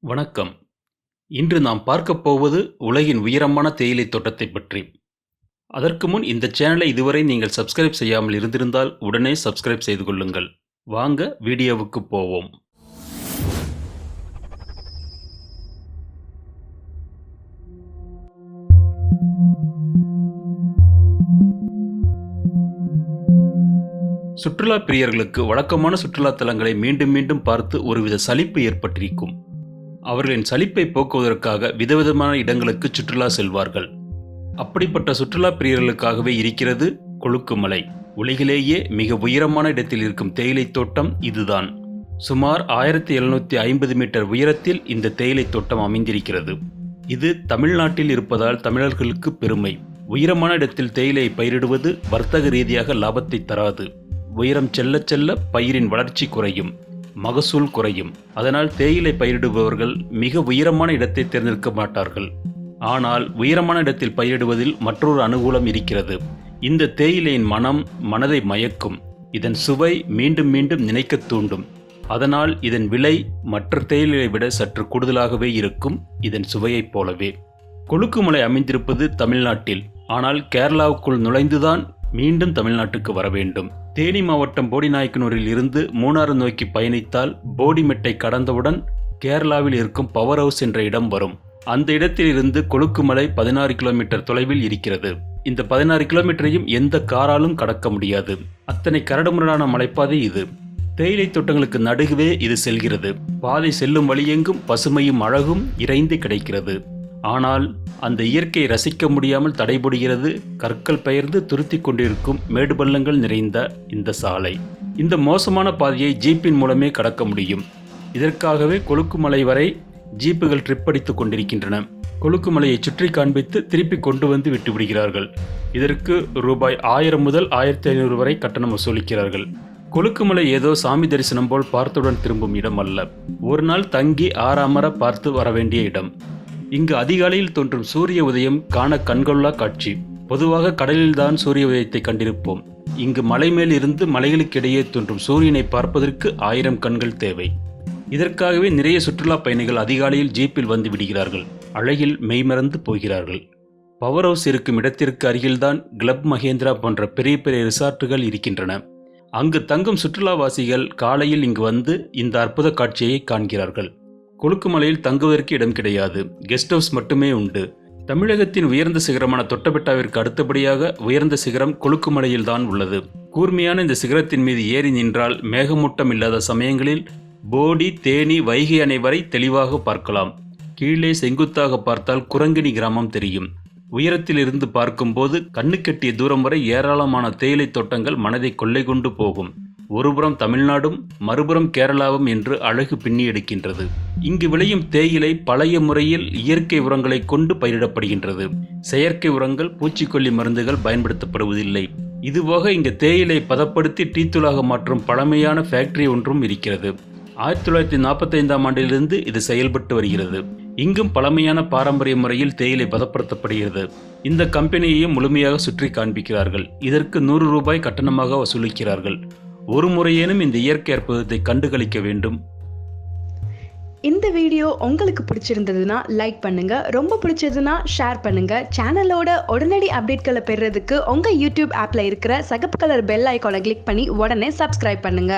வணக்கம். இன்று நாம் பார்க்கப் போவது உலகின் உயரமான தேயிலை தோட்டத்தை பற்றி. அதற்கு முன் இந்த சேனலை இதுவரை நீங்கள் சப்ஸ்கிரைப் செய்யாமல் இருந்திருந்தால் உடனே சப்ஸ்கிரைப் செய்து கொள்ளுங்கள். வாங்க வீடியோவுக்கு போவோம். சுற்றுலா பிரியர்களுக்கு வழக்கமான சுற்றுலா தலங்களை மீண்டும் மீண்டும் பார்த்து ஒருவித சலிப்பு ஏற்பட்டிருக்கும். அவர்களின் சலிப்பை போக்குவதற்காக விதவிதமான இடங்களுக்கு சுற்றுலா செல்வார்கள். அப்படிப்பட்ட சுற்றுலா பிரியர்களுக்காகவே இருக்கிறது கொழுக்குமலை. உலகிலேயே மிக உயரமான இடத்தில் இருக்கும் தேயிலை தோட்டம் இதுதான். சுமார் ஆயிரத்தி எழுநூத்தி ஐம்பது மீட்டர் உயரத்தில் இந்த தேயிலை தோட்டம் அமைந்திருக்கிறது. இது தமிழ்நாட்டில் இருப்பதால் தமிழர்களுக்கு பெருமை. உயரமான இடத்தில் தேயிலை பயிரிடுவது வர்த்தக ரீதியாக லாபத்தை தராது. உயரம் செல்ல செல்ல பயிரின் வளர்ச்சி குறையும். மகசூல் குறையும். அதனால் தேயிலை பயிரிடுபவர்கள் மிக உயரமான இடத்தை தேர்ந்தெடுக்க மாட்டார்கள். ஆனால் உயரமான இடத்தில் பயிரிடுவதில் மற்றொரு அனுகூலம் இருக்கிறது. இந்த தேயிலையின் மனம் மனதை மயக்கும். இதன் சுவை மீண்டும் மீண்டும் நினைக்கத் தூண்டும். அதனால் இதன் விலை மற்ற தேயிலை விட சற்று கூடுதலாகவே இருக்கும். இதன் சுவையைப் போலவே. கொழுக்குமலை அமைந்திருப்பது தமிழ்நாட்டில். ஆனால் கேரளாவுக்குள் நுழைந்துதான் மீண்டும் தமிழ்நாட்டுக்கு வர வேண்டும். தேனி மாவட்டம் போடிநாயக்கனூரில் இருந்து மூணாறு நோக்கி பயணித்தால் போடிமெட்டை கடந்தவுடன் கேரளாவில் இருக்கும் பவர் ஹவுஸ் என்ற இடம் வரும். அந்த இடத்தில் இருந்து கொழுக்குமலை பதினாறு கிலோமீட்டர் தொலைவில் இருக்கிறது. இந்த பதினாறு கிலோமீட்டரையும் எந்த காராலும் கடக்க முடியாது. அத்தனை கரடுமுரடான மலைப்பாதை இது. தேயிலை தோட்டங்களுக்கு நடுவே இது செல்கிறது. பாதை செல்லும் வழியெங்கும் பசுமையும் அழகும் இறைந்து கிடைக்கிறது. ஆனால் அந்த இயற்கையை ரசிக்க முடியாமல் தடைபடுகிறது கற்கள் பெயர்ந்து துருத்தி கொண்டிருக்கும் மேடு பள்ளங்கள் நிறைந்த இந்த சாலை. இந்த மோசமான பாதையை ஜீப்பின் மூலமே கடக்க முடியும். இதற்காகவே கொழுக்குமலை வரை ஜீப்புகள் ட்ரிப் அடித்துக் கொண்டிருக்கின்றன. கொழுக்குமலையை சுற்றி காண்பித்து திருப்பி கொண்டு வந்து விட்டுவிடுகிறார்கள் இதற்கு ரூபாய் ஆயிரம் முதல் ஆயிரத்தி ஐநூறு வரை கட்டணம் வசூலிக்கிறார்கள். கொழுக்குமலை ஏதோ சாமி தரிசனம் போல் பார்த்தவுடன் திரும்பும் இடம் அல்ல. ஒரு நாள் தங்கி ஆறாமற பார்த்து வர வேண்டிய இடம். இங்கு அதிகாலையில் தோன்றும் சூரிய உதயம் காண கண்கொள்ளா காட்சி. பொதுவாக கடலில்தான் சூரிய உதயத்தை கண்டிருப்போம். இங்கு மலை மேல் இருந்து மலைகளுக்கிடையே தோன்றும் சூரியனை பார்ப்பதற்கு ஆயிரம் கண்கள் தேவை. இதற்காகவே நிறைய சுற்றுலா பயணிகள் அதிகாலையில் ஜீப்பில் வந்து விடுகிறார்கள். அழகில் மெய்மறந்து போகிறார்கள். பவர் ஹவுஸ் இருக்கும் இடத்திற்கு அருகில்தான் கிளப் மகேந்திரா போன்ற பெரிய பெரிய ரிசார்ட்டுகள் இருக்கின்றன. அங்கு தங்கும் சுற்றுலாவாசிகள் காலையில் இங்கு வந்து இந்த அற்புத காட்சியை காண்கிறார்கள். கொழுக்குமலையில் தங்குவதற்கு இடம் கிடையாது. கெஸ்ட் ஹவுஸ் மட்டுமே உண்டு. தமிழகத்தின் உயர்ந்த சிகரமான தொட்டபெட்டாவிற்கு அடுத்தபடியாக உயர்ந்த சிகரம் கொழுக்குமலையில் தான் உள்ளது. கூர்மையான இந்த சிகரத்தின் மீது ஏறி நின்றால் மேகமூட்டம் இல்லாத சமயங்களில் போடி தேனி வைகை அணை வரை தெளிவாக பார்க்கலாம். கீழே செங்குத்தாக பார்த்தால் குரங்கினி கிராமம் தெரியும். உயரத்தில் இருந்து பார்க்கும்போது கண்ணுக்கெட்டிய தூரம் வரை ஏராளமான தேயிலை தோட்டங்கள் மனதை கொள்ளை கொண்டு போகும். ஒருபுறம் தமிழ்நாடும் மறுபுறம் கேரளாவும் என்று அழகு பின்னி எடுக்கின்றது இங்கு விளையும் தேயிலை பழைய முறையில் இயற்கை உரங்களை கொண்டு பயிரிடப்படுகின்றது. செயற்கை உரங்கள் பூச்சிக்கொல்லி மருந்துகள் பயன்படுத்தப்படுவதில்லை. இதுபோக இங்கு தேயிலை பதப்படுத்தி டீத்தூளாக மாற்றும் பழமையான ஃபேக்டரி ஒன்றும் இருக்கிறது. ஆயிரத்தி தொள்ளாயிரத்தி நாற்பத்தைந்தாம் ஆண்டிலிருந்து இது செயல்பட்டு வருகிறது. இங்கும் பழமையான பாரம்பரிய முறையில் தேயிலை பதப்படுத்தப்படுகிறது. இந்த கம்பெனியையும் முழுமையாக சுற்றி காண்பிக்கிறார்கள் இதற்கு நூறு ரூபாய் கட்டணமாக வசூலிக்கிறார்கள். ஒரு முறையேனும் இந்த இயற்கை அற்புதத்தை கண்டுகளிக்க வேண்டும். இந்த வீடியோ உங்களுக்கு பிடிச்சிருந்ததுன்னா லைக் பண்ணுங்க. ரொம்ப பிடிச்சதுன்னா ஷேர் பண்ணுங்க. சேனலோட உடனடி அப்டேட்களை பெறுறதுக்கு உங்க யூடியூப் ஆப்ல இருக்கிற சகப்பு கலர் பெல் ஐக்கானை கிளிக் பண்ணி உடனே சப்ஸ்கிரைப் பண்ணுங்க.